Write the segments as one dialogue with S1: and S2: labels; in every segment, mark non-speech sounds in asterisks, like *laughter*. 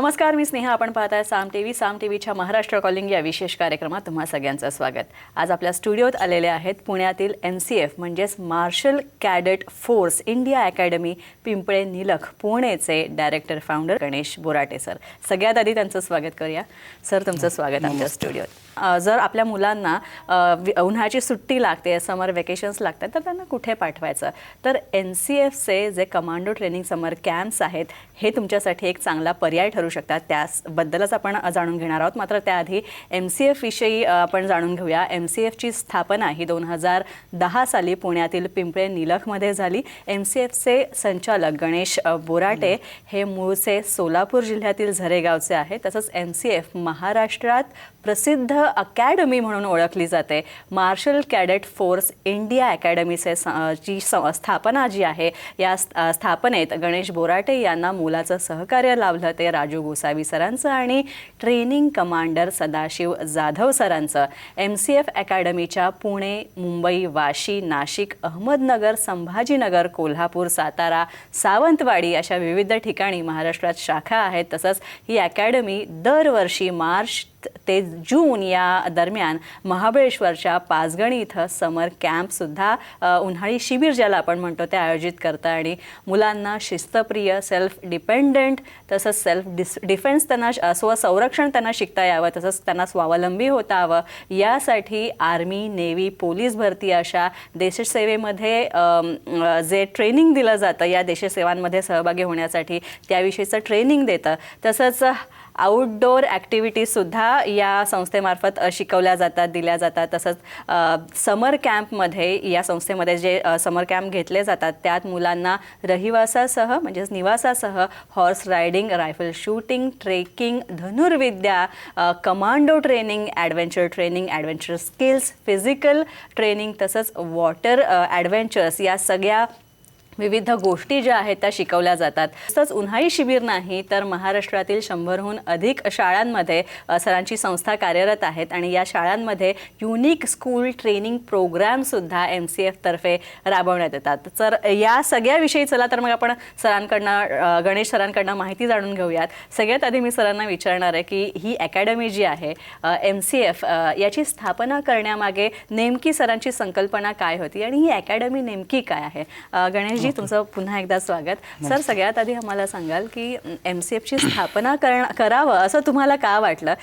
S1: नमस्कार मी स्नेहा. आपण पाहताय Saam T V Saam T व्हीच्या महाराष्ट्र कॉलिंग या विशेष कार्यक्रमात तुम्हा सगळ्यांचं स्वागत. आज आपल्या स्टुडिओत आलेले आहेत पुण्यातील एम सी एफ म्हणजेच marshal cadet force India academy Pimple Nilakh पुणेचे director founder Ganesh Borate sir. सगळ्यात आधी त्यांचं स्वागत करूया. सर तुमचं स्वागत आमच्या स्टुडिओत. जर आपल्या मुलांना उन्हाळ्याची सुट्टी लागते समर वेकेशन्स लागतात तर त्यांना कुठे पाठवायचं? तर एन सी एफचे जे कमांडो ट्रेनिंग समर कॅम्प्स आहेत हे तुमच्यासाठी एक चांगला पर्याय ठरू शकतात. त्याबद्दलच आपण जाणून घेणार आहोत. मात्र त्याआधी एम सी एफविषयी आपण जाणून घेऊया. एम सी एफची स्थापना ही दोन हजार दहा साली पुण्यातील पिंपळे निलखमध्ये झाली. एम सी एफचे संचालक गणेश बोराटे हे मूळचे सोलापूर जिल्ह्यातील झरेगावचे आहे तसंच एम सी एफ महाराष्ट्रात प्रसिद्ध अकॅडमी म्हणून ओळखली जाते. मार्शल कॅडेट फोर्स इंडिया अकॅडमीचे स- ची स्थापना जी आहे या स्थापनेत गणेश बोराटे यांना मुलाचं सहकार्य लाभलं ते राजू गोसावी सरांचं आणि ट्रेनिंग कमांडर सदाशिव जाधव सरांचं. एम सी एफ अकॅडमीच्या पुणे मुंबई वाशी नाशिक अहमदनगर संभाजीनगर कोल्हापूर सातारा सावंतवाडी अशा विविध ठिकाणी महाराष्ट्रात शाखा आहेत. तसंच ही अकॅडमी दरवर्षी मार्च ते जून या दरम्यान महाबळेश्वरच्या पाचगणी इथं समर कॅम्पसुद्धा उन्हाळी शिबिर ज्याला आपण म्हणतो ते आयोजित करतं आणि मुलांना शिस्तप्रिय सेल्फ डिपेंडंट तसंच सेल्फ डिस डिफेन्स त्यांना स्वसंरक्षण त्यांना शिकता यावं तसंच त्यांना स्वावलंबी होता यावं यासाठी आर्मी नेव्ही पोलीस भरती अशा देशसेवेमध्ये जे ट्रेनिंग दिलं जातं या देशसेवांमध्ये सहभागी होण्यासाठी त्याविषयीचं ट्रेनिंग देतं. तसंच आउटडोअर ॲक्टिव्हिटीजसुद्धा या संस्थेमार्फत शिकवल्या जातात दिल्या जातात. तसंच समर कॅम्पमध्ये या संस्थेमध्ये जे समर कॅम्प घेतले जातात त्यात मुलांना रहिवासासह म्हणजेच निवासासह horse riding rifle shooting trekking धनुर्विद्या commando training adventure training adventure skills physical training तसंच वॉटर ॲडव्हेंचर्स या सगळ्या विविध गोष्टी ज्या आहेत त्या शिकवल्या जातात. तसंच उन्हाळी शिबिर नाही तर महाराष्ट्रातील शंभरहून अधिक शाळांमध्ये सरांची संस्था कार्यरत आहेत आणि या शाळांमध्ये युनिक स्कूल ट्रेनिंग प्रोग्रामसुद्धा एम सी एफतर्फे राबवण्यात येतात. तर या सगळ्याविषयी चला तर मग आपण सरांकडनं गणेश सरांकडनं माहिती जाणून घेऊयात. सगळ्यात आधी मी सरांना विचारणार आहे की ही अकॅडमी जी आहे एम सी एफ याची स्थापना करण्यामागे नेमकी सरांची संकल्पना काय होती आणि ही अकॅडमी नेमकी काय आहे? गणेश गणेशजी तुमचं पुन्हा एकदा स्वागत. सर सगळ्यात आधी आम्हाला सांगाल की एम सी एफची स्थापना करण करावं असं तुम्हाला का वाटलं?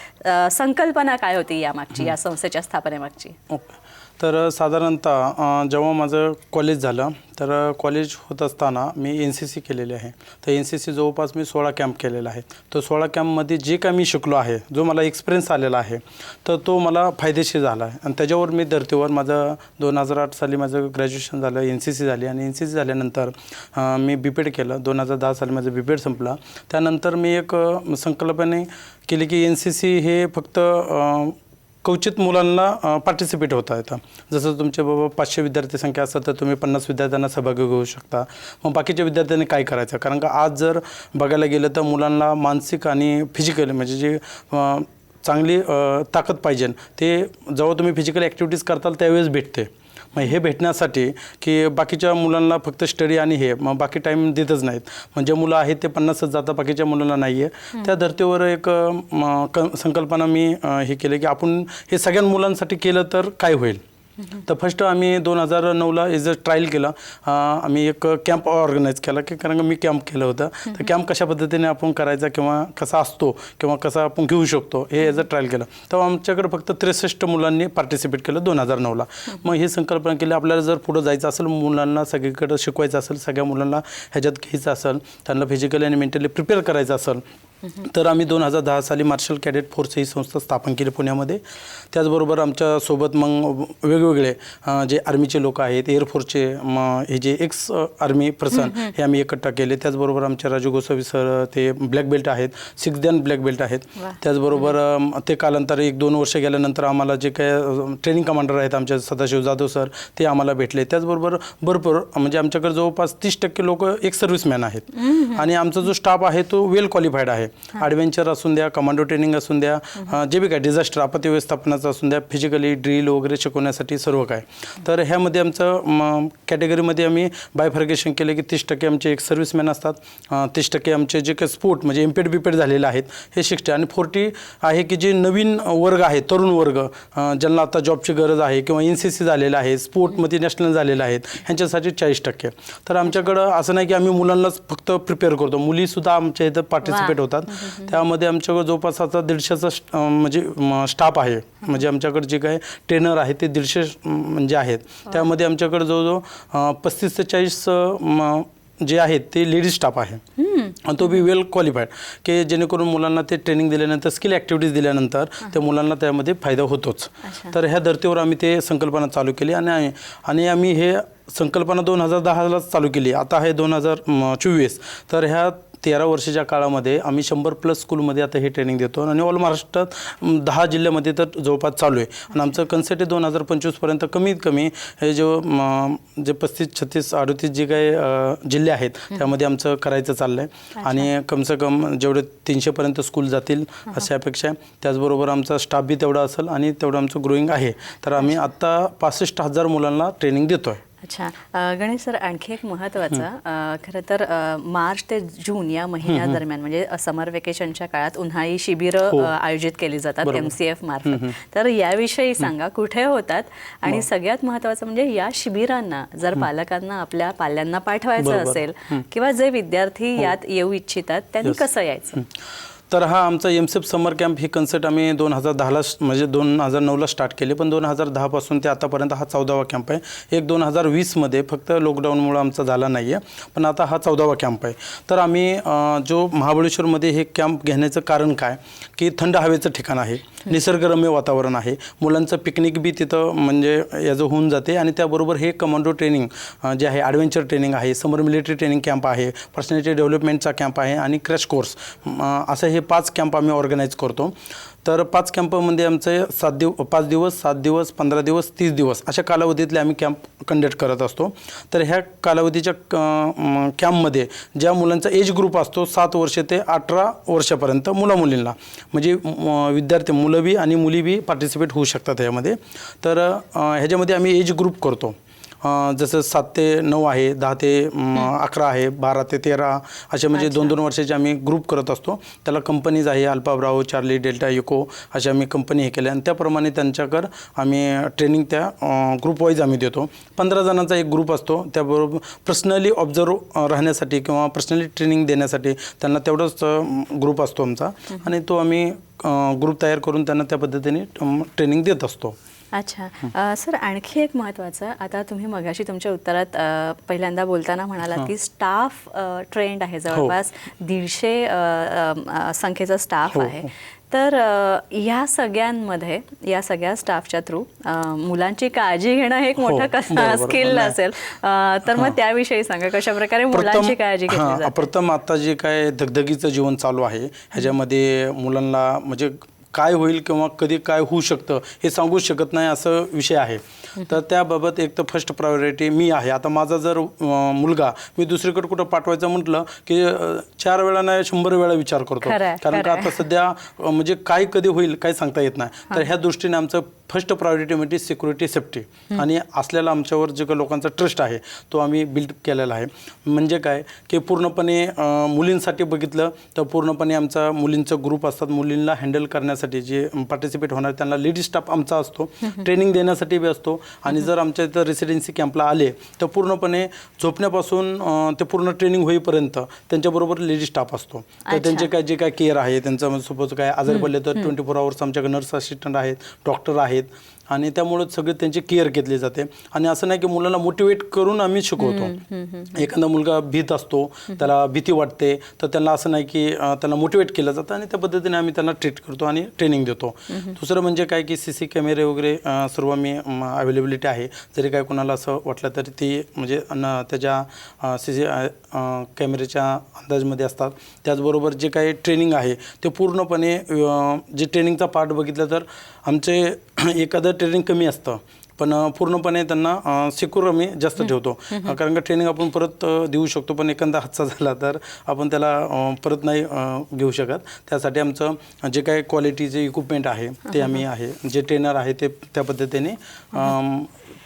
S1: संकल्पना काय होती यामागची या संस्थेच्या स्थापनेमागची?
S2: ओके. तर साधारणतः जेव्हा माझं कॉलेज झालं तर कॉलेज होत असताना मी एन सी सी केलेली आहे. तर एन सी सी जवळपास मी सोळा कॅम्प केलेला आहे. तर सोळा कॅम्पमध्ये जे काय मी शिकलो आहे जो मला एक्सपिरियन्स आलेला आहे तर तो मला फायदेशीर झाला आहे. आणि त्याच्यावर मी धर्तीवर माझं दोन हजार आठ साली माझं ग्रॅज्युएशन झालं एन सी सी झाली. आणि एन सी सी झाल्यानंतर मी बी पेड केलं. दोन हजार दहा साली माझं बी पेड संपलं. त्यानंतर मी एक संकल्पने केली की एन सी सी हे फक्त क्वचित मुलांना पार्टिसिपेट होता येतं जसं तुमचे बाबा पाचशे विद्यार्थी संख्या असतात तर तुम्ही पन्नास विद्यार्थ्यांना सहभागी घेऊ शकता. मग बाकीच्या विद्यार्थ्यांनी काय करायचं? कारण का आज जर बघायला गेलं तर मुलांना मानसिक आणि फिजिकल म्हणजे जे चांगली ताकद पाहिजे. ते जेव्हा तुम्ही फिजिकल ॲक्टिव्हिटीज करताल त्यावेळेस भेटते. मग हे भेटण्यासाठी की बाकीच्या मुलांना फक्त स्टडी आणि हे मग बाकी टाईम देतच नाहीत. म्हणजे मुलं आहेत ते पन्नासच जातात बाकीच्या मुलांना नाही आहे त्या धर्तीवर एक संकल्पना मी हे केले की आपण हे सगळ्या मुलांसाठी केलं तर काय होईल? तर फर्स्ट आम्ही दोन हजार नऊला इज अ ट्रायल केला. आम्ही एक कॅम्प ऑर्गनाईज केला की कारण का मी कॅम्प केलं होतं. तर कॅम्प कशा पद्धतीने आपण करायचा किंवा कसा असतो किंवा कसा आपण घेऊ शकतो हे एज अ ट्रायल केलं. तेव्हा आमच्याकडे फक्त त्रेसष्ट मुलांनी पार्टिसिपेट केलं दोन हजार नऊला. मग ही संकल्पना केली आपल्याला जर पुढं जायचं असेल मुलांना सगळीकडं शिकवायचं असेल सगळ्या मुलांना ह्याच्यात घ्यायचं असेल त्यांना फिजिकली आणि मेंटली प्रिपेअर करायचं असेल तर आम्ही दोन हजार दहा साली मार्शल कॅडेट फोर्स ही संस्था स्थापन केली पुण्यामध्ये. त्याचबरोबर आमच्यासोबत मग वेगवेगळे जे आर्मीचे लोक आहेत एअरफोर्सचे हे जे एक्स आर्मी पर्सन हे आम्ही एकट्ठा केले. त्याचबरोबर आमचे राजू गोसावी सर ते ब्लॅक बेल्ट आहेत सिक्स दॅन ब्लॅक बेल्ट आहेत. त्याचबरोबर ते कालांतर एक दोन वर्ष गेल्यानंतर आम्हाला जे काय ट्रेनिंग कमांडर आहेत आमचे सदाशिव जाधव सर ते आम्हाला भेटले. त्याचबरोबर भरपूर म्हणजे आमच्याकडे जवळपास तीस टक्के लोक एक सर्व्हिसमॅन आहेत. आणि आमचा जो स्टाफ आहे तो वेल क्वालिफाईड आहे. आहे ॲडव्हेंचर असून द्या कमांडो ट्रेनिंग असून द्या जे बी काय डिझास्टर आपत्ती व्यवस्थापनाचं असून द्या फिजिकली ड्रिल वगैरे शिकवण्यासाठी सर्व काय. तर ह्यामध्ये आमचं कॅटेगरीमध्ये आम्ही बायफर्गेशन केलं की तीस टक्के आमचे एक सर्व्हिसमॅन असतात. तीस टक्के आमचे जे काही स्पोर्ट म्हणजे एमपेड बिपेड झालेले आहेत हे सिक्स्टी आणि फोर्टी आहे की जे नवीन वर्ग आहे तरुण वर्ग ज्यांना आता जॉबची गरज आहे किंवा एन सी सी झालेलं आहे स्पोर्टमध्ये नॅशनल झालेलं आहेत ह्यांच्यासाठी चाळीस टक्के. तर आमच्याकडं असं नाही की आम्ही मुलांनाच फक्त प्रिपेअर करतो. मुलीसुद्धा आमच्या इथं पार्टिसिपेट होतात. त्यामध्ये आमच्याकडं जवळपास आता दीडशेचा म्हणजे स्टाफ आहे. म्हणजे आमच्याकडे जे काही ट्रेनर आहेत ते दीडशे म्हणजे आहेत. त्यामध्ये आमच्याकडे जवळजवळ पस्तीस ते चाळीस जे आहेत ते लेडीज स्टाफ आहे. आणि तो बी वेल क्वालिफाईड की जेणेकरून मुलांना ते ट्रेनिंग दिल्यानंतर स्किल ॲक्टिव्हिटीज दिल्यानंतर त्या मुलांना त्यामध्ये फायदा होतोच. तर ह्या धर्तीवर आम्ही ते संकल्पना चालू केली आणि आणि आम्ही हे संकल्पना दोन हजार दहालाच चालू केली. आता आहे दोन हजार चोवीस. तर ह्या तेरा वर्षाच्या काळामध्ये आम्ही शंभर प्लस स्कूलमध्ये आता हे ट्रेनिंग देतो आणि ऑल महाराष्ट्रात दहा जिल्ह्यामध्ये तर जवळपास चालू आहे. आणि आमचं कन्सेप्ट आहे दोन हजार पंचवीसपर्यंत कमीत कमी हे जो जे पस्तीस छत्तीस अडतीस जे काही जिल्हे आहेत त्यामध्ये आमचं करायचं चाललं आहे आणि कमसे कम जेवढे तीनशेपर्यंत स्कूल जातील अशी अपेक्षा आहे. त्याचबरोबर आमचा स्टाफ बी तेवढा असेल आणि तेवढं आमचं ग्रोईंग आहे. तर आम्ही आत्ता पासष्ट हजार मुलांना ट्रेनिंग देतो आहे
S1: अच्छा. गणेश सर आणखी एक महत्त्वाचं अ, खरं तर मार्च ते जून या महिन्यादरम्यान म्हणजे समर वेकेशनच्या काळात उन्हाळी शिबिरं
S2: हो.
S1: आयोजित केली जातात एम सी एफ मार्फत. तर याविषयी सांगा कुठे होतात? आणि
S2: हो.
S1: सगळ्यात महत्त्वाचं म्हणजे या शिबिरांना जर पालकांना आपल्या पाल्यांना पाठवायचं. असेल किंवा जे विद्यार्थी यात येऊ इच्छितात त्यांनी कसं यायचं?
S2: तर हा आमचा M C F summer camp ही कन्सेप्ट आम्ही दोन हजार दहाला म्हणजे दोन हजार नऊला स्टार्ट केले. पण दोन हजार दहापासून ते आतापर्यंत हा चौदावा कॅम्प आहे. एक दोन हजार वीसमध्ये फक्त लॉकडाऊनमुळं आमचा झाला नाही आहे पण आता हा चौदावा कॅम्प आहे. तर आम्ही जो महाबळेश्वरमध्ये हे कॅम्प घेण्याचं कारण काय? की थंड हवेचं ठिकाण आहे. निसर्गरम्य वातावरण आहे. मुलांचं पिकनिक बी तिथं म्हणजे याचं होऊन जाते आणि त्याबरोबर हे कमांडो ट्रेनिंग जे आहे ॲडव्हेंचर ट्रेनिंग आहे समर मिलिटरी ट्रेनिंग कॅम्प आहे पर्सनॅलिटी डेव्हलपमेंटचा कॅम्प आहे आणि क्रॅश कोर्स असं हे पाच कॅम्प आम्ही ऑर्गनाईज करतो. तर पाच कॅम्पमध्ये आमचे सात दिव पाच दिवस सात दिवस पंधरा दिवस तीस दिवस अशा कालावधीतले आम्ही कॅम्प कंडक्ट करत असतो. तर ह्या कालावधीच्या क- कॅम्पमध्ये ज्या मुलांचा एज ग्रुप असतो सात वर्ष ते अठरा वर्षापर्यंत मुलामुलींना. म्हणजे विद्यार्थी मुलं बी आणि मुली बी पार्टिसिपेट होऊ शकतात ह्यामध्ये. तर ह्याच्यामध्ये आम्ही एज ग्रुप करतो. जसं सात ते नऊ आहे दहा ते अकरा आहे बारा ते तेरा असे म्हणजे दोन दोन वर्षाचे आम्ही ग्रुप करत असतो. त्याला कंपनीज आहे alpha bravo charlie delta echo अशा आम्ही कंपनी हे केल्या आणि त्याप्रमाणे त्यांच्याकडं आम्ही ट्रेनिंग त्या ग्रुप वाईज आम्ही देतो. पंधरा जणांचा एक ग्रुप असतो. त्याबरोबर पर्सनली ऑब्झर्व राहण्यासाठी किंवा पर्सनली ट्रेनिंग देण्यासाठी त्यांना तेवढंच ग्रुप असतो आमचा. आणि तो आम्ही ग्रुप तयार करून त्यांना त्या पद्धतीने ट्रेनिंग देत असतो.
S1: अच्छा. अ, सर आणखी एक महत्त्वाचं आता तुम्ही मगाशी तुमच्या उत्तरात अ, पहिल्यांदा बोलताना म्हणालात की स्टाफ ट्रेंड आहे. जवळपास दीडशे अ, अ, अ, संख्येचा स्टाफ
S2: हो,
S1: आहे. तर अ, या सगळ्यांमध्ये या सगळ्या स्टाफच्या थ्रू मुलांची काळजी घेणं हे एक
S2: हो,
S1: मोठं कस
S2: बरोबर.
S1: स्किल
S2: नाही.
S1: असेल अ, तर मग त्याविषयी सांगा कशा प्रकारे मुलांची काळजी घेतली
S2: हां,
S1: जाते?
S2: प्रथम आता जे काय धगधगीचं जीवन चालू आहे ह्याच्यामध्ये मुलांना म्हणजे काय होईल किंवा कधी काय होऊ शकतं हे सांगूच शकत नाही असं विषय आहे. तर त्याबाबत एक तर फर्स्ट प्रायोरिटी मी आहे. आता माझा जर मुलगा मी दुसरीकडे कुठं पाठवायचं म्हटलं की चार वेळा नाही शंभर वेळा विचार करतो. कारण का आता सध्या म्हणजे काय कधी होईल काय सांगता येत नाही. तर ह्या दृष्टीने आमचं फर्स्ट प्रायोरिटी म्हणजे सिक्युरिटी सेफ्टी आणि असलेला आमच्यावर जे काही लोकांचा ट्रस्ट आहे तो आम्ही बिल्ड केलेला आहे. म्हणजे काय की पूर्णपणे मुलींसाठी बघितलं तर पूर्णपणे आमचा मुलींचा ग्रुप असतात. मुलींना हँडल करण्यासाठी जे पार्टिसिपेट होणार त्यांना लेडीज स्टाफ आमचा असतो. ट्रेनिंग देण्यासाठी बी असतो. आणि जर आमच्या इथं रेसिडेन्सी कॅम्पला आले तर पूर्णपणे झोपण्यापासून अं, ते पूर्ण ट्रेनिंग होईपर्यंत त्यांच्याबरोबर लेडीज स्टाफ असतो. तर त्यांचे काय जे काय केअर आहे त्यांचं सपोज काय आजारी पडले तर ट्वेंटी फोर आवर्स आमच्याकडे नर्स असिस्टंट आहेत डॉक्टर आहेत. आणि त्यामुळे सगळे त्यांची केअर घेतली जाते. आणि असं नाही की मुलांना मोटिवेट करून आम्ही शिकवतो. एखादा मुलगा भीत असतो त्याला भीती वाटते तर त्यांना असं नाही की त्यांना मोटिवेट केलं जातं आणि त्या पद्धतीने आम्ही त्यांना ट्रीट करतो आणि ट्रेनिंग देतो. दुसरं म्हणजे काय की सी सी कॅमेरे वगैरे सर्व मी अवेलेबिलिटी आहे. जरी काय कोणाला असं वाटलं तरी ती म्हणजे त्याच्या सी सी कॅमेरेच्या अंदाजमध्ये असतात. त्याचबरोबर जे काही ट्रेनिंग आहे ते पूर्णपणे जे ट्रेनिंगचा पार्ट बघितलं तर आमचे *clears throat* एखादं ट्रेनिंग कमी असतं. पण पूर्णपणे त्यांना सिक्युर मी जास्त ठेवतो. कारण का ट्रेनिंग आपण परत देऊ शकतो पण एखादा हादसा झाला तर आपण त्याला परत नाही घेऊ शकत. त्यासाठी आमचं जे काही क्वालिटीचे इक्विपमेंट आहे ते आम्ही आहे जे ट्रेनर आहे ते त्या पद्धतीने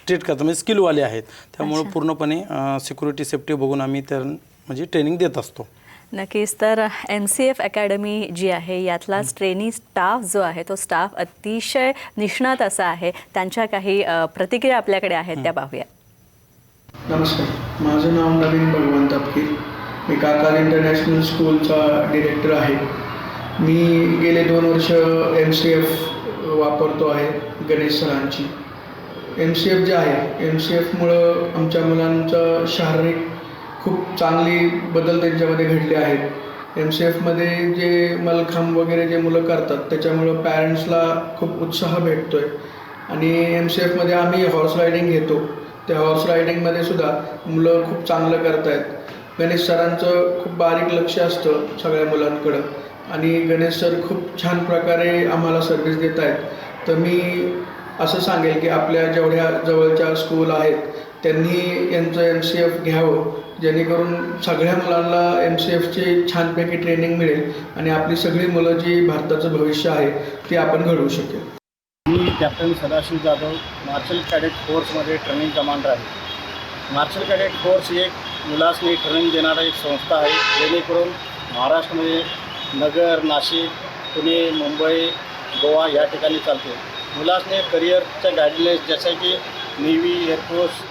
S2: ट्रीट करतो. म्हणजे स्किलवाले आहेत. त्यामुळं पूर्णपणे सिक्युरिटी सेफ्टी बघून आम्ही त्या म्हणजे ट्रेनिंग देत असतो.
S1: नक्कीच. तर एम सी एफ अकॅडमी जी आहे यातलाच ट्रेनी स्टाफ जो आहे तो स्टाफ अतिशय निष्णात असा आहे. त्यांच्या काही प्रतिक्रिया आपल्याकडे आहेत त्या पाहूया.
S3: नमस्कार. माझं नाव नवीन भगवंत अबकीर. मी काकाल इंटरनॅशनल स्कूलचा डिरेक्टर आहे. मी गेले दोन वर्ष एम सी एफ वापरतो आहे गणेश सरांची. एम सी एफ जे आहे एम सी एफमुळं आमच्या मुलांचं शारीरिक खूप चांगली बदल त्यांच्यामध्ये घडले आहेत. एम सी एफमध्ये जे मलखांब वगैरे जे मुलं करतात त्याच्यामुळं पॅरेंट्सला खूप उत्साह भेटतो आहे आणि एम सी एफमध्ये आम्ही हॉर्स रायडिंग घेतो. त्या हॉर्स रायडिंगमध्ये सुद्धा मुलं खूप चांगलं करत आहेत गणेश सरांचं खूप बारीक लक्ष असतं सगळ्या मुलांकडं. आणि गणेश सर खूप छान प्रकारे आम्हाला सर्व्हिस देत आहेत तर मी असं सांगेल की आपल्या जेवढ्या जवळच्या स्कूल आहेत त्यांनी यांचं एम सी एफ घ्यावं जेणेकरून सगळ्या मुलांना एम सी एफची छानपैकी ट्रेनिंग मिळेल आणि आपली सगळी मुलं जी भारताचं भविष्य आहे ते आपण घडवू शकेल.
S4: मी captain Sadashiv Jadhav marshal cadet फोर्समध्ये training commander आहे. मार्शल कॅडेट फोर्स ही एक मुलासनी ट्रेनिंग देणारा एक संस्था आहे जेणेकरून महाराष्ट्रामध्ये नगर नाशिक पुणे मुंबई गोवा या ठिकाणी चालते. मुलासने करिअरच्या गाईडलाईन्स जसे की नेव्ही एअरफोर्स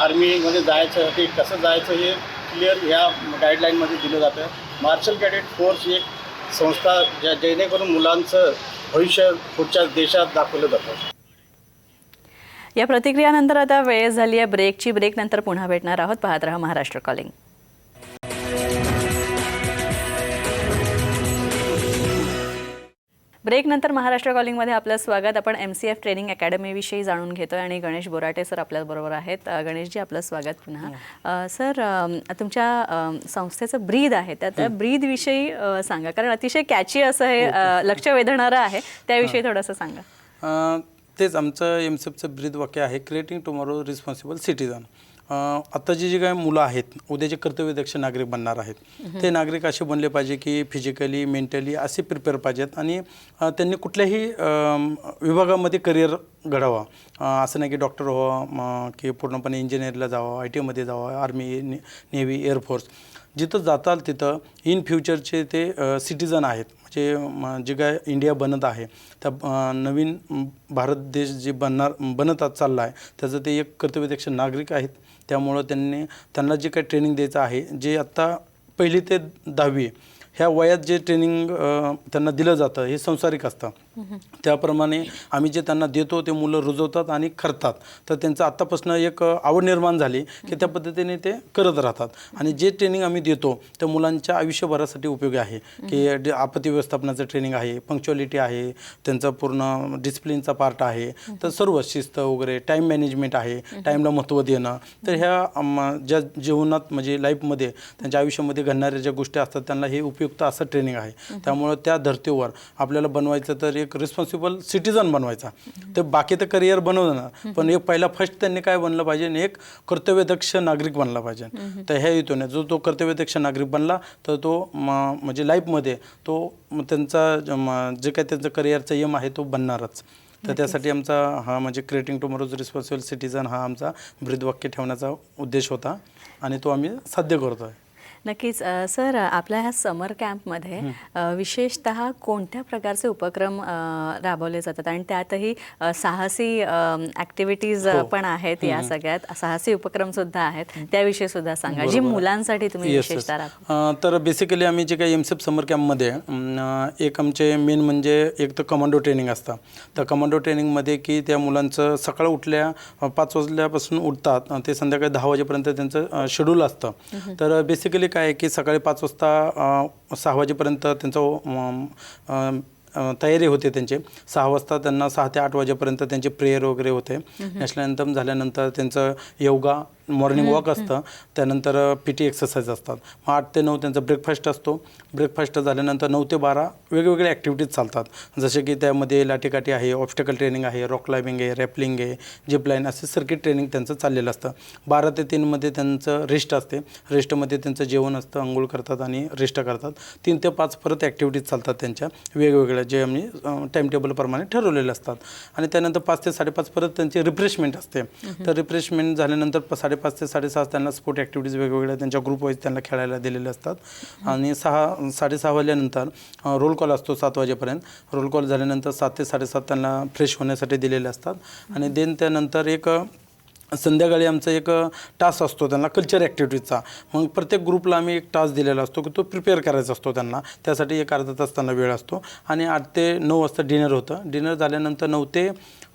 S4: आर्मीमध्ये जायचं ते कसं जायचं हे क्लिअर ह्या गाईडलाईनमध्ये दिलं जातं. मार्शल कॅडेट फोर्स एक संस्था ज्या जेणेकरून मुलांचं भविष्य पुढच्या देशात दाखवलं जातं.
S1: या प्रतिक्रियानंतर आता वेळ झाली आहे. ब्रेकची ब्रेक नंतर पुन्हा भेटणार आहोत. पाहत राहा महाराष्ट्र कॉलिंग ब्रेक नंतर महाराष्ट्र कॉलिंगमध्ये आपलं स्वागत. आपण एम सी एफ ट्रेनिंग अकॅडमीविषयी जाणून घेतोय आणि गणेश बोराटे सर आपल्याबरोबर आहेत. गणेशजी आपलं स्वागत पुन्हा. सर तुमच्या संस्थेचं ब्रीद आहे. त्या त्या ब्रीदविषयी सांगा. कारण अतिशय कॅची असं हे लक्ष वेधणारं आहे. त्याविषयी थोडंसं सांगा.
S2: तेच आमचं एम सी एफचं ब्रीद वाक्य आहे क्रिएटिंग टुमॉरो रिस्पॉन्सिबल सिटीजन आत्ताची जी काही मुलं आहेत उद्याचे कर्तव्यदक्ष नागरिक बनणार आहेत ते नागरिक असे बनले पाहिजे की फिजिकली मेंटली असे प्रिपेअर पाहिजेत आणि त्यांनी कुठल्याही विभागामध्ये करिअर घडावा. असं नाही की डॉक्टर व्हावं की पूर्णपणे इंजिनिअरला जावं आय टीमध्ये जावं आर्मी ने नेव्ही एअरफोर्स जिथं जाताल तिथं इन फ्युचरचे ते सिटीजन आहेत. म्हणजे जे काय इंडिया बनत आहे त्या नवीन भारत देश जे बनणार बनत चालला आहे त्याचं ते एक कर्तव्यदक्ष नागरिक आहेत. त्यामुळं त्यांनी त्यांना जे काही ट्रेनिंग द्यायचं आहे जे आत्ता पहिली ते दहावी ह्या वयात जे ट्रेनिंग त्यांना दिलं जातं हे संसारिक असतं. त्याप्रमाणे आम्ही जे त्यांना देतो ते मुलं रुजवतात आणि करतात. तर त्यांचं आत्तापासून एक आवड निर्माण झाली की त्या पद्धतीने ते करत राहतात. आणि जे ट्रेनिंग आम्ही देतो त्या मुलांच्या आयुष्यभरासाठी उपयोगी आहे. की आपत्ती व्यवस्थापनाचं ट्रेनिंग आहे पंक्च्युअलिटी आहे त्यांचं पूर्ण डिसिप्लिनचा पार्ट आहे. तर सर्व शिस्त वगैरे टाईम मॅनेजमेंट आहे टाईमला महत्त्व देणं. तर ह्या ज्या जीवनात म्हणजे लाईफमध्ये त्यांच्या आयुष्यामध्ये घडणाऱ्या ज्या गोष्टी असतात त्यांना हे उपयुक्त असं ट्रेनिंग आहे. त्यामुळं त्या धर्तीवर आपल्याला बनवायचं तर एक रिस्पॉन्सिबल सिटीजन बनवायचा. तर बाकी तर करिअर बनवणं पण एक पहिला फर्स्ट त्यांनी काय बनलं पाहिजे आणि एक कर्तव्यदक्ष नागरिक बनला पाहिजे. तर ह्या हेतूने जो तो कर्तव्यदक्ष नागरिक बनला तर तो म्हणजे लाईफमध्ये तो त्यांचा ज- काही त्यांचं करिअरचा यम आहे तो बनणारच. तर त्यासाठी आमचा हा म्हणजे क्रिएटिंग टुमोरोज रिस्पॉन्सिबल सिटीजन हा आमचा ब्रीदवाक्य ठेवण्याचा उद्देश होता आणि तो आम्ही साध्य करतो आहे
S1: नक्कीच. अ, सर आपल्या ह्या समर कॅम्पमध्ये अ, विशेषतः कोणत्या प्रकारचे उपक्रम अ, राबवले जातात? आणि त्यातही अ, साहसी ॲक्टिव्हिटीज
S2: हो.
S1: पण आहेत या सगळ्यात. साहसी उपक्रम सुद्धा आहेत. त्याविषयी सुद्धा सांगा. जी मुलांसाठी तुम्ही विशेषतः राबवता.
S2: तर बेसिकली आम्ही जे काही एम सी एफ समर कॅम्पमध्ये अं, एक आमचे मेन म्हणजे एक तर कमांडो ट्रेनिंग असतं. तर कमांडो ट्रेनिंगमध्ये की त्या मुलांचं सकाळ उठल्या अं, पाच वाजल्यापासून उठतात. अं, ते संध्याकाळी दहा वाजेपर्यंत त्यांचं शेड्यूल असतं. तर बेसिकली काय आहे की सकाळी पाच वाजता सहा वाजेपर्यंत त्यांचं तयारी होते त्यांचे. सहा वाजता त्यांना सहा ते आठ वाजेपर्यंत त्यांचे प्रेयर वगैरे होते. नॅशनल अँथम झाल्यानंतर त्यांचं योगा मॉर्निंग वॉक असतं त्यानंतर पी टी एक्सरसाइज असतात. मग आठ ते नऊ त्यांचा ब्रेकफास्ट असतो. ब्रेकफास्ट झाल्यानंतर नऊ ते बारा वेगवेगळे ॲक्टिव्हिटीज चालतात. जसे की त्यामध्ये लाठीकाठी आहे ऑब्स्टकल ट्रेनिंग आहे रॉक क्लाइम्बिंग आहे रॅपलिंग आहे जिपलाईन असे सर्किट ट्रेनिंग त्यांचं चाललेलं असतं. बारा ते तीनमध्ये त्यांचं रेस्ट असते. रेस्टमध्ये त्यांचं जेवण असतं आंघोळ करतात आणि रेस्ट करतात. तीन ते पाच परत ॲक्टिव्हिटीज चालतात त्यांच्या. वेगवेगळ्या जे आम्ही टाईम टेबलप्रमाणे ठरवलेले असतात. आणि त्यानंतर पाच ते साडेपाच परत त्यांची रिफ्रेशमेंट असते. तर रिफ्रेशमेंट झाल्यानंतर प- साडेपाच ते साडेसहा त्यांना स्पोर्ट ॲक्टिव्हिटीज वेगवेगळ्या त्यांच्या ग्रुप वाईज त्यांना खेळायला दिलेले असतात. आणि सहा साडेसहा वाजल्यानंतर रोल कॉल असतो सात वाजेपर्यंत. रोल कॉल झाल्यानंतर सात ते साडेसात त्यांना फ्रेश होण्यासाठी दिलेले असतात. आणि देन त्यानंतर एक संध्याकाळी आमचा एक टास्क असतो त्यांना कल्चर ॲक्टिव्हिटीजचा मग प्रत्येक ग्रुपला आम्ही एक टास्क दिलेला असतो की तो प्रिपेअर करायचा असतो त्यांना. त्यासाठी एक अर्धा तास त्यांना वेळ असतो. आणि आठ ते नऊ वाजता डिनर होतं. डिनर झाल्यानंतर नऊ ते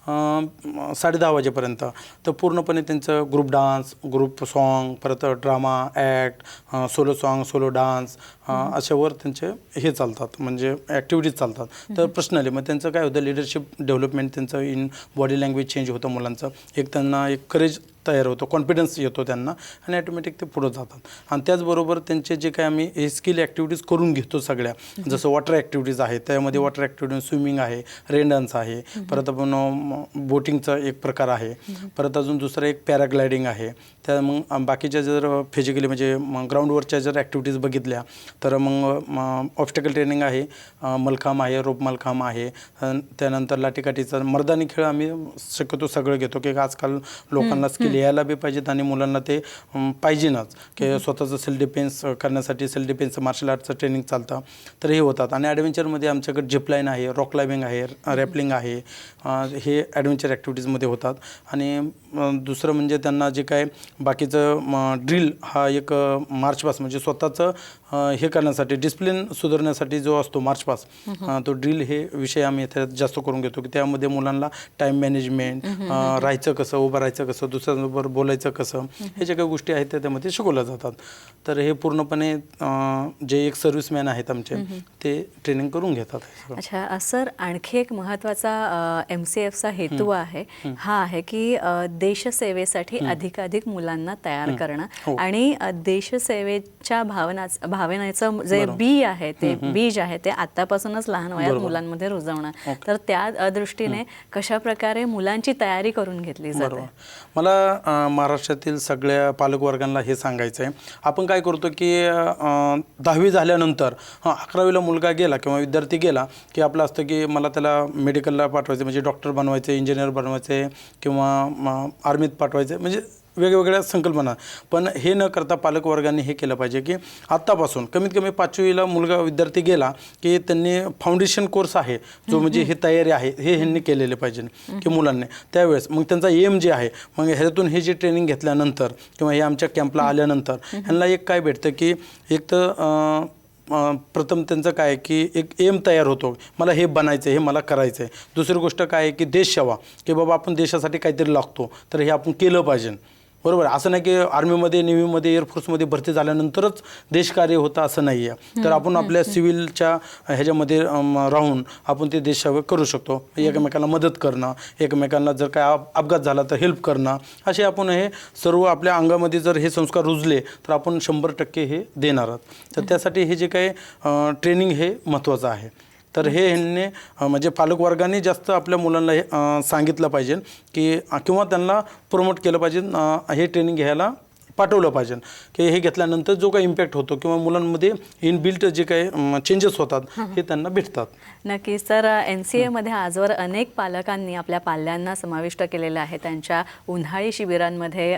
S2: साडे दहा वाजेपर्यंत. तर पूर्णपणे त्यांचं ग्रुप डान्स ग्रुप सॉन्ग परत drama act solo song solo dance अशावर त्यांचे हे चालतात म्हणजे ॲक्टिव्हिटीज चालतात. तर पर्सनली मग त्यांचं काय होतं? लिडरशिप डेव्हलपमेंट त्यांचं इन बॉडी लँग्वेज चेंज होतं मुलांचं. एक त्यांना एक करेज तयार होतो कॉन्फिडन्स येतो त्यांना आणि ॲटोमॅटिक ते पुढं जातात. आणि त्याचबरोबर त्यांचे जे काय आम्ही हे स्किल ॲक्टिव्हिटीज करून घेतो सगळ्या. जसं वॉटर ॲक्टिव्हिटीज आहे त्यामध्ये वॉटर ॲक्टिव्हिटी स्विमिंग आहे रेन डान्स आहे परत आपण बोटिंगचा एक प्रकार आहे. परत अजून दुसरं एक पॅराग्लायडिंग आहे. त्या मग बाकीच्या जर फिजिकली म्हणजे ग्राउंडवरच्या जर ॲक्टिव्हिटीज बघितल्या तर मग ऑब्स्टकल ट्रेनिंग आहे. अं, मलखांब आहे रोप मलखांब आहे त्यानंतर लाठीकाठीचा मर्दानी खेळ आम्ही शक्यतो सगळं घेतो की आजकाल लोकांना स्किल यायला बी पाहिजेत आणि मुलांना ते पाहिजेनच. की स्वतःचं सेल्फ डिफेन्स करण्यासाठी सेल्फ डिफेन्स मार्शल आर्टचं ट्रेनिंग चालतं. तर हे होतात. आणि ॲडव्हेंचरमध्ये आमच्याकडे जिपलाईन आहे रॉक क्लाइम्बिंग आहे रॅपलिंग आहे. हे ॲडव्हेंचर ॲक्टिव्हिटीजमध्ये होतात. आणि दुसरं म्हणजे त्यांना जे काय बाकीचं ड्रिल हा एक मार्चपासून म्हणजे स्वतःचं हे करण्यासाठी डिसिप्लिन सुधारण्यासाठी जो असतो मार्च पास तो ड्रिल हे विषय आम्ही जास्त करून घेतो की त्यामध्ये मुलांना टाईम मॅनेजमेंट राहायचं कसं उभं राहायचं कसं दुसऱ्यांबरोबर बोलायचं कसं हे ज्या काही गोष्टी आहेत त्या त्यामध्ये शिकवल्या जातात. तर हे पूर्णपणे जे एक सर्व्हिसमॅन आहेत आमचे ते ट्रेनिंग करून घेतात.
S1: अच्छा सर आणखी एक महत्त्वाचा एम सी एफचा हेतू आहे हा आहे की देशसेवेसाठी अधिकाधिक मुलांना तयार करणं
S2: हो.
S1: आणि देशसेवेच्या भावनाच भावनेचं जे बी आहे ते बीज आहे ते आतापासूनच लहान वयात. मुलांमध्ये रुजवणं तर त्या दृष्टीने कशा प्रकारे मुलांची तयारी करून घेतली जाते?
S2: मला महाराष्ट्रातील सगळ्या पालकवर्गांना हे सांगायचं आहे आपण काय करतो की दहावी झाल्यानंतर हां अकरावीला मुलगा गेला किंवा विद्यार्थी गेला की आपलं असतं की मला त्याला मेडिकलला पाठवायचं म्हणजे डॉक्टर बनवायचे इंजिनियर बनवायचे किंवा आर्मीत पाठवायचे म्हणजे वेगवेगळ्या संकल्पना. पण हे न करता पालकवर्गांनी हे केलं पाहिजे की आत्तापासून कमीत कमी पाचवीला मुलगा विद्यार्थी गेला की त्यांनी फाउंडेशन कोर्स आहे जो म्हणजे ही तयारी आहे हे ह्यांनी केलेले पाहिजे की मुलांनी. त्यावेळेस मग त्यांचा एम जे आहे मग ह्याच्यातून हे जे ट्रेनिंग घेतल्यानंतर किंवा हे आमच्या कॅम्पला आल्यानंतर ह्यांना एक काय भेटतं की एक तर प्रथम त्यांचं काय आहे की एक एम तयार होतो. मला हे बनायचं आहे हे मला करायचं आहे दुसरी गोष्ट काय आहे की देशसेवा की बाबा आपण देशासाठी काहीतरी लागतो तर हे आपण केलं पाहिजे. बरोबर. असं नाही की आर्मीमध्ये नेव्हीमध्ये एअरफोर्समध्ये भरती झाल्यानंतरच देशकार्य होतं असं नाही आहे तर आपण आपल्या सिव्हिलच्या ह्याच्यामध्ये राहून आपण ते देशसेवा करू शकतो. एकमेकांना मदत करणं एकमेकांना जर काय अप- अपघात झाला तर हेल्प करणं असे आपण हे सर्व आपल्या अंगामध्ये जर हे संस्कार रुजले तर आपण शंभर टक्के हे देणार आहोत. तर त्यासाठी हे जे काही ट्रेनिंग हे महत्त्वाचं आहे. तर हे ह्यांनी म्हणजे पालकवर्गाने जास्त आपल्या मुलांना हे सांगितलं पाहिजे की किंवा त्यांना प्रमोट केलं पाहिजे हे ट्रेनिंग घ्यायला पाठवलं पाहिजे. की हे घेतल्यानंतर जो काही इम्पॅक्ट होतो किंवा मुलांमध्ये इनबिल्ट जे काही चेंजेस होतात *laughs* हे त्यांना भेटतात.
S1: नक्कीच. तर एन सी एमध्ये आजवर अनेक पालकांनी आपल्या पाल्यांना समाविष्ट केलेलं आहे. त्यांच्या उन्हाळी शिबिरांमध्ये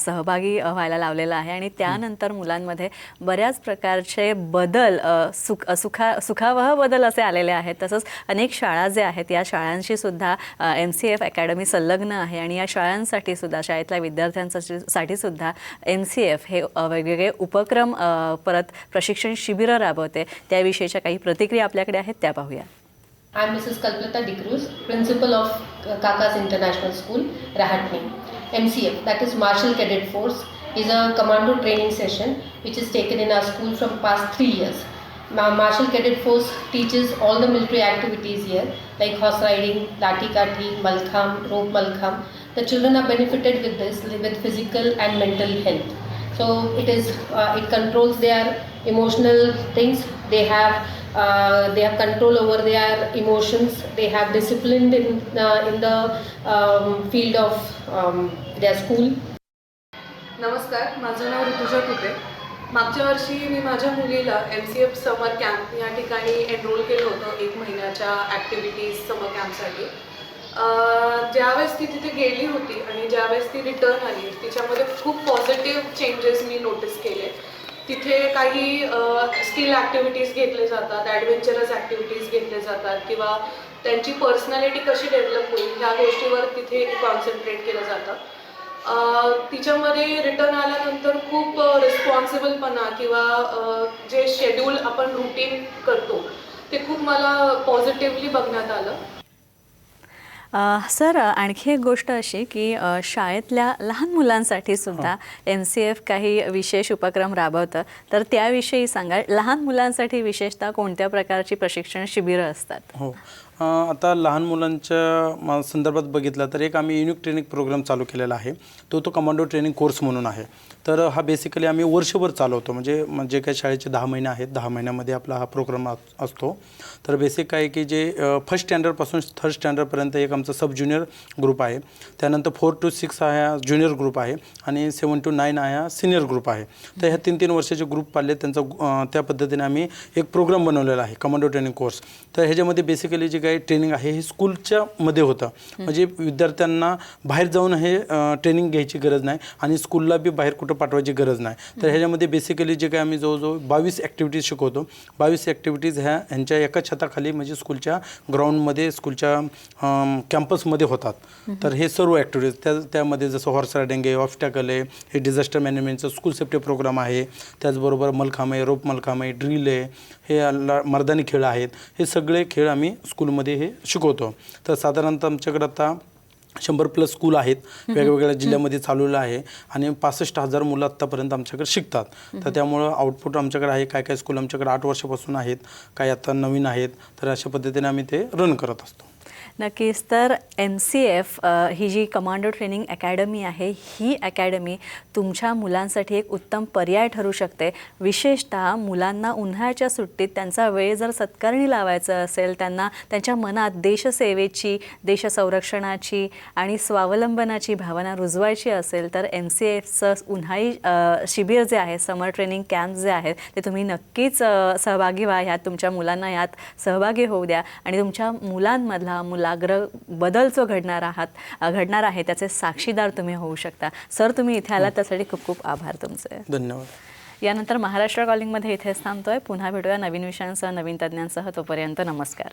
S1: सहभागी व्हायला लावलेलं आहे. आणि त्यानंतर मुलांमध्ये बऱ्याच प्रकारचे बदल सुख सुखा सुखावह बदल असे आलेले आहेत. तसंच अनेक शाळा जे आहेत या शाळांशी सुद्धा एम सी एफ अकॅडमी संलग्न आहे. आणि या शाळांसाठी सुद्धा शाळेतल्या विद्यार्थ्यांसाठी सुद्धा सुद्धा एन सी एफ हे वेगवेगळे उपक्रम परत प्रशिक्षण शिबिरं राबवते. त्याविषयीच्या काही प्रतिक्रिया आपल्याकडे आहेत त्या पाहूया.
S5: I am Mrs Kalpata D'Cruz principal of Kakas international school Rahatani M C F that is marshal cadet force is a commando training session which is taken in our school from past three years marshal cadet force teachers all the military activities year like horse riding lathi kathi mallakhamb rope mallakhamb The children are benefited with this, with physical and mental health. So it is, uh, it controls their emotional things. They have, uh, they have control over their emotions. They have discipline in, uh, in the um, field of um, their school.
S6: नमस्कार माझं नाव ऋतुजा कुटे मागच्या वर्षी मी माझ्या मुलीला M C F summer camp या ठिकाणी enrol केलं होतं एक महिन्याच्या ॲक्टिव्हिटीज समर कॅम्पसाठी अं, ज्यावेळेस ती तिथे गेली होती आणि ज्यावेळेस ती रिटर्न आली तिच्यामध्ये खूप पॉझिटिव्ह चेंजेस मी नोटीस केले. तिथे काही स्किल ॲक्टिव्हिटीज घेतले जातात ॲडव्हेंचरस ॲक्टिव्हिटीज घेतले जातात किंवा त्यांची पर्सनॅलिटी कशी डेव्हलप होईल ह्या गोष्टीवर तिथे कॉन्सन्ट्रेट केलं जातं. तिच्यामध्ये रिटर्न आल्यानंतर खूप रिस्पॉन्सिबलपणा किंवा जे शेड्यूल आपण रुटीन करतो ते खूप मला पॉझिटिव्हली बघण्यात आलं.
S1: सर आणखी एक गोष्ट अशी की शाळेतल्या लहान मुलांसाठी सुद्धा एम सी एफ काही विशेष उपक्रम राबवतं. तर त्याविषयी सांगा लहान मुलांसाठी विशेषतः कोणत्या प्रकारची प्रशिक्षण शिबिरं असतात?
S2: हो. आता लहान मुलांच्या संदर्भात बघितलं तर एक आम्ही युनिक ट्रेनिंग प्रोग्राम चालू केलेला आहे. तो तो कमांडो ट्रेनिंग कोर्स म्हणून आहे. तर हा बेसिकली आम्ही वर्षभर चालवतो. म्हणजे जे काही शाळेचे दहा महिने आहेत दहा महिन्यामध्ये आपला हा प्रोग्राम अस- असतो. तर बेसिक काय की जे फर्स्ट स्टँडर्डपासून थर्ड स्टँडर्डपर्यंत एक आमचा सब ज्युनियर ग्रुप आहे. त्यानंतर फोर टू सिक्स हा ज्युनियर ग्रुप आहे आणि सेवन टू नाईन हा सिनियर ग्रुप आहे. तर ह्या तीन तीन वर्षाचे ग्रुप पाडले. त्यांचा त्या पद्धतीने आम्ही एक प्रोग्राम बनवलेला आहे कमांडो ट्रेनिंग कोर्स तर ह्याच्यामध्ये बेसिकली जे काही ट्रेनिंग आहे हे स्कूलच्या मध्ये होतं. म्हणजे विद्यार्थ्यांना बाहेर जाऊन हे ट्रेनिंग घ्यायची गरज नाही आणि स्कूलला बी बाहेर कुठं पाठवायची गरज नाही. तर ह्याच्यामध्ये बेसिकली जे काही आम्ही जवळजवळ बावीस ॲक्टिव्हिटीज शिकवतो. बावीस ॲक्टिव्हिटीज ह्या ह्यांच्या एका छताखाली म्हणजे स्कूलच्या ग्राउंडमध्ये स्कूलच्या कॅम्पसमध्ये होतात. तर हे सर्व ॲक्टिव्हिटीज त्या त्यामध्ये जसं हॉर्स रायडिंग आहे ऑफस्टॅकल आहे हे डिझास्टर मॅनेजमेंटचं स्कूल सेफ्टी प्रोग्राम आहे. त्याचबरोबर मलखांब आहे रोप मलखांब आहे ड्रिल आहे. हे ला मर्दानी खेळ आहेत. हे सगळे खेळ आम्ही स्कूलमध्ये हे शिकवतो. तर साधारणतः आमच्याकडे आता शंभर प्लस स्कूल आहेत. वेगवेगळ्या जिल्ह्यामध्ये चालवलं आहे आणि पासष्ट हजार मुलं आत्तापर्यंत आमच्याकडे शिकतात. तर त्यामुळं आउटपुट आमच्याकडे आहे. काय काय स्कूल आमच्याकडे आठ वर्षापासून आहेत. काही आता नवीन आहेत. तर अशा पद्धतीने आम्ही ते रन करत असतो.
S1: नक्कीच तर एम सी एफ ही जी कमांडो ट्रेनिंग अकॅडमी आहे ही अकॅडमी तुमच्या मुलांसाठी एक उत्तम पर्याय ठरू शकते. विशेषतः मुलांना उन्हाळ्याच्या सुट्टीत त्यांचा वेळ जर सत्कारणी लावायचा असेल त्यांना त्यांच्या मनात देशसेवेची देशसंरक्षणाची आणि स्वावलंबनाची भावना रुजवायची असेल तर एम सी एफचं उन्हाळी शिबिर जे आहे समर ट्रेनिंग कॅम्प जे आहेत ते तुम्ही नक्कीच सहभागी व्हा. ह्यात तुमच्या मुलांना यात सहभागी होऊ द्या. आणि तुमच्या मुलांमधला मुला मुलाग्र बदल जो घडणार आहात घडणार आहे त्याचे साक्षीदार तुम्ही होऊ शकता. सर तुम्ही इथे आलात त्यासाठी खूप खूप आभार तुमचे.
S2: धन्यवाद.
S1: यानंतर महाराष्ट्र कॉलिंगमध्ये इथेच थांबतोय. पुन्हा भेटूया नवीन विषयांसह नवीन तज्ज्ञांसह तोपर्यंत नमस्कार.